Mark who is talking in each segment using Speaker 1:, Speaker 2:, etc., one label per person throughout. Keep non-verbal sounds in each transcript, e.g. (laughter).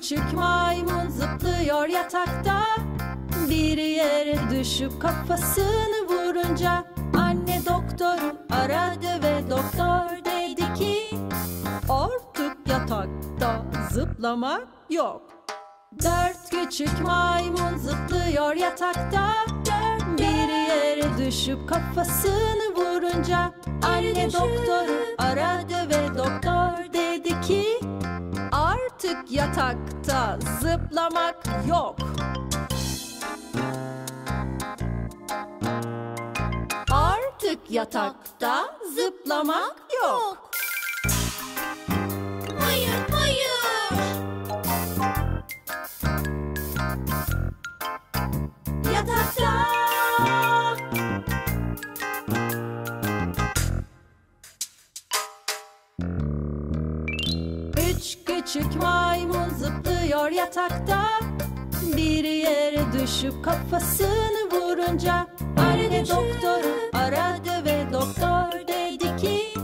Speaker 1: küçük maymun zıplıyor yatakta. Bir yere düşüp kafasını vurunca Anne doktoru aradı ve doktor dedi ki Artık yatakta zıplamak yok. Dört küçük maymun zıplıyor yatakta. Bir yere düşüp kafasını vurunca Anne doktoru aradı ve doktor dedi ki Artık yatakta zıplamak yok. Artık yatakta zıplamak yok.
Speaker 2: Hayır, hayır.
Speaker 1: Yatakta küçük maymun zıplıyor yatakta. Bir yere düşüp kafasını vurunca Anne doktoru aradı ve doktor dedi ki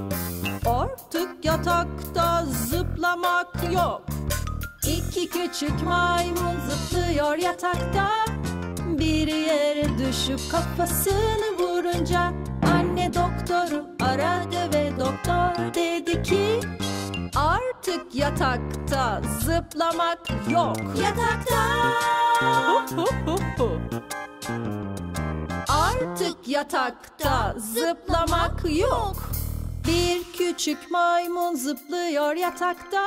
Speaker 1: Artık yatakta zıplamak yok. İki küçük maymun zıplıyor yatakta. Bir yere düşüp kafasını vurunca Anne doktoru aradı ve doktor dedi yatakta zıplamak yok
Speaker 2: Yatakta. (laughs)
Speaker 1: Artık yatakta zıplamak yok Bir küçük maymun zıplıyor yatakta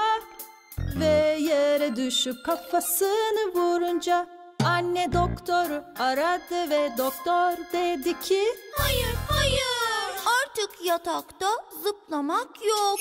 Speaker 1: Ve yere düşüp kafasını vurunca Anne doktoru aradı ve doktor dedi ki
Speaker 2: Hayır, hayır. Artık yatakta zıplamak yok.